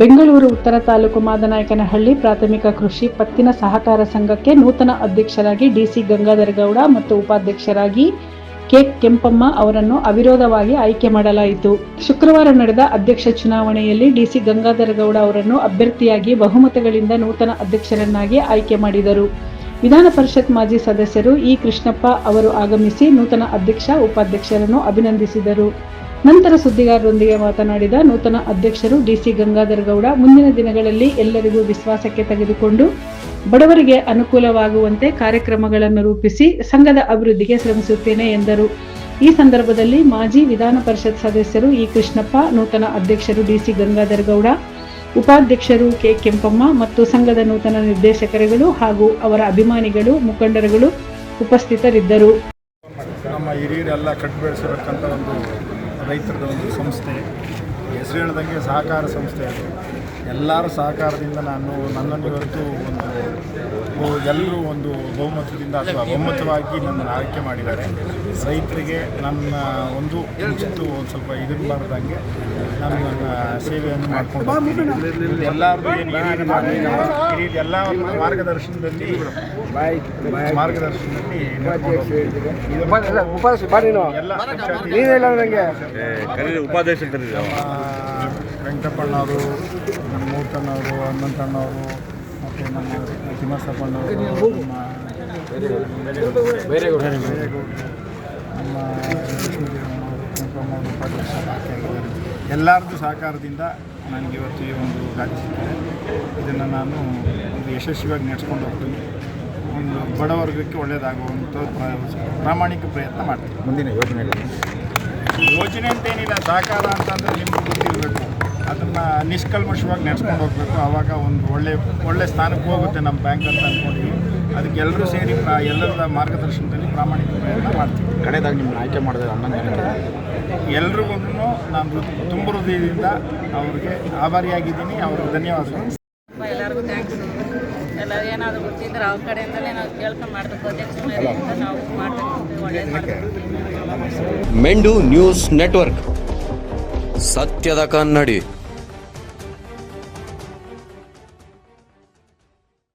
ಬೆಂಗಳೂರು ಉತ್ತರ ತಾಲೂಕು ಮಾದನಾಯಕನಹಳ್ಳಿ ಪ್ರಾಥಮಿಕ ಕೃಷಿ ಪತ್ತಿನ ಸಹಕಾರ ಸಂಘಕ್ಕೆ ನೂತನ ಅಧ್ಯಕ್ಷರಾಗಿ ಡಿಸಿ ಗಂಗಾಧರ ಗೌಡ ಮತ್ತು ಉಪಾಧ್ಯಕ್ಷರಾಗಿ ಕೆ ಕೆಂಪಮ್ಮ ಅವರನ್ನು ಅವಿರೋಧವಾಗಿ ಆಯ್ಕೆ ಮಾಡಲಾಯಿತು. ಶುಕ್ರವಾರ ನಡೆದ ಅಧ್ಯಕ್ಷ ಚುನಾವಣೆಯಲ್ಲಿ ಡಿಸಿ ಗಂಗಾಧರ ಗೌಡ ಅವರನ್ನು ಅಭ್ಯರ್ಥಿಯಾಗಿ ಬಹುಮತಗಳಿಂದ ನೂತನ ಅಧ್ಯಕ್ಷರನ್ನಾಗಿ ಆಯ್ಕೆ ಮಾಡಿದರು. ವಿಧಾನ ಪರಿಷತ್ ಮಾಜಿ ಸದಸ್ಯರು ಇ ಕೃಷ್ಣಪ್ಪ ಅವರು ಆಗಮಿಸಿ ನೂತನ ಅಧ್ಯಕ್ಷ, ಉಪಾಧ್ಯಕ್ಷರನ್ನು ಅಭಿನಂದಿಸಿದರು. ನಂತರ ಸುದ್ದಿಗಾರರೊಂದಿಗೆ ಮಾತನಾಡಿದ ನೂತನ ಅಧ್ಯಕ್ಷರು ಡಿಸಿ ಗಂಗಾಧರ ಗೌಡ, ಮುಂದಿನ ದಿನಗಳಲ್ಲಿ ಎಲ್ಲರಿಗೂ ವಿಶ್ವಾಸಕ್ಕೆ ತೆಗೆದುಕೊಂಡು ಬಡವರಿಗೆ ಅನುಕೂಲವಾಗುವಂತೆ ಕಾರ್ಯಕ್ರಮಗಳನ್ನು ರೂಪಿಸಿ ಸಂಘದ ಅಭಿವೃದ್ಧಿಗೆ ಶ್ರಮಿಸುತ್ತೇನೆ ಎಂದರು. ಈ ಸಂದರ್ಭದಲ್ಲಿ ಮಾಜಿ ವಿಧಾನ ಪರಿಷತ್ ಸದಸ್ಯರು ಇ ಕೃಷ್ಣಪ್ಪ, ನೂತನ ಅಧ್ಯಕ್ಷರು ಡಿಸಿ ಗಂಗಾಧರ ಗೌಡ, ಉಪಾಧ್ಯಕ್ಷರು ಕೆ ಕೆಂಪಮ್ಮ ಮತ್ತು ಸಂಘದ ನೂತನ ನಿರ್ದೇಶಕರುಗಳು ಹಾಗೂ ಅವರ ಅಭಿಮಾನಿಗಳು, ಮುಖಂಡರುಗಳು ಉಪಸ್ಥಿತರಿದ್ದರು. ನಮ್ಮ ಹಿರಿಯರೆಲ್ಲ ಒಂದು ರೈತರದ ಒಂದು ಸಂಸ್ಥೆ. ಹೆಸರು ಹೇಳ್ದಂಗೆ ಸಹಕಾರ ಸಂಸ್ಥೆ ಅದು. ಎಲ್ಲರ ಸಹಕಾರದಿಂದ ನಾನು ನನ್ನನ್ನು ಇವತ್ತು ಒಂದು ಎಲ್ಲರೂ ಒಂದು ಬಹುಮತದಿಂದ ಅಥವಾ ಒಮ್ಮತವಾಗಿ ನನ್ನನ್ನು ಆಯ್ಕೆ ಮಾಡಿದ್ದಾರೆ. ರೈತರಿಗೆ ನನ್ನ ಒಂದು ಕಿಂಚಿತ್ತು ಒಂದು ಸ್ವಲ್ಪ ಇದಿರಬಾರ್ದಂಗೆ ನಾನು ನನ್ನ ಸೇವೆಯನ್ನು ಮಾಡಿಕೊಂಡು ಎಲ್ಲರೂ ಏನು ಎಲ್ಲ ಮಾರ್ಗದರ್ಶನದಲ್ಲಿ ಮಾರ್ಗದರ್ಶನದಲ್ಲಿ ಎಲ್ಲ ಕರೀರಿ ಉಪಾಧ್ಯಕ್ಷ ವೆಂಕಟಪ್ಪಣ್ಣ ಅವರು ನಮ್ಮ ಮೂರ್ತಣ್ಣವರು ಹನುಮಂತಣ್ಣವರು ಮತ್ತು ನಮ್ಮ ತಿಮ್ಮಸಪ್ಪಣ್ಣವರು ನಮ್ಮ ಬೇರೆಗೌಡ. ನಮ್ಮ ಹಾಕಿದ್ದಾರೆ ಎಲ್ಲರದ್ದು ಸಹಕಾರದಿಂದ ನನಗೆ ಇವತ್ತು ಈ ಒಂದು ರಾಜ್ಯ ಸಿಕ್ಕಿದೆ. ಇದನ್ನು ನಾನು ಒಂದು ಯಶಸ್ವಿಯಾಗಿ ನಡೆಸ್ಕೊಂಡು ಹೋಗ್ತೀನಿ. ಒಂದು ಬಡವರ್ಗಕ್ಕೆ ಒಳ್ಳೆಯದಾಗುವಂಥ ಪ್ರ- ಪ್ರಾಮಾಣಿಕ ಪ್ರಯತ್ನ ಮಾಡ್ತೀನಿ. ಮುಂದಿನ ಯೋಜನೆಗಳು? ಯೋಜನೆ ಅಂತೇನಿಲ್ಲ ಸಹಕಾರ ಅಂತಂದರೆ ನಿಮ್ಗೆ ಗೊತ್ತಿರಬೇಕು. ಅದನ್ನು ನಿಷ್ಕಲ್ಮಶವಾಗಿ ನಡೆಸ್ಕೊಂಡು ಹೋಗಬೇಕು. ಆವಾಗ ಒಂದು ಒಳ್ಳೆ ಒಳ್ಳೆ ಸ್ಥಾನಕ್ಕೆ ಹೋಗುತ್ತೆ ನಮ್ಮ ಬ್ಯಾಂಕ್ ಅಂತ ಅಂದ್ಕೊಂಡಿದ್ದೀವಿ ಅದಕ್ಕೆ ಎಲ್ಲರೂ ಸೇರಿ ಪ್ರಾ ಎಲ್ಲರ ಮಾರ್ಗದರ್ಶನದಲ್ಲಿ ಪ್ರಾಮಾಣಿಕ ಪ್ರಯತ್ನ ಮಾಡ್ತೀವಿ. ಕಡೆದಾಗಿ ನಿಮ್ಮನ್ನು ಆಯ್ಕೆ ಮಾಡಿದ್ರೆ ಹನ್ನೊಂದು ಎಲ್ರಿಗೂ ನಾನು ತುಂಬ ಹೃದಯದಿಂದ ಅವ್ರಿಗೆ ಆಭಾರಿಯಾಗಿದ್ದೀನಿ. ಅವ್ರಿಗೆ ಧನ್ಯವಾದಗಳು. ಎಲ್ಲರಿಗೂ ಥ್ಯಾಂಕ್ಸ್ ಎಲ್ಲ ಏನಾದರೂ ಗೊತ್ತಿದ್ರೆ ಅವ್ರ ಕಡೆಯಿಂದಲೇ ನಾವು ಕೇಳ್ಕೊಂಡು ಮಾಡಬೇಕು. ಅಧ್ಯಕ್ಷ ನಾವು ಮಾಡಬೇಕು. ಒಳ್ಳೇದು ಮೆಂಡು ನ್ಯೂಸ್ ನೆಟ್ವರ್ಕ್. ಸತ್ಯದ ಕನ್ನಡಿ.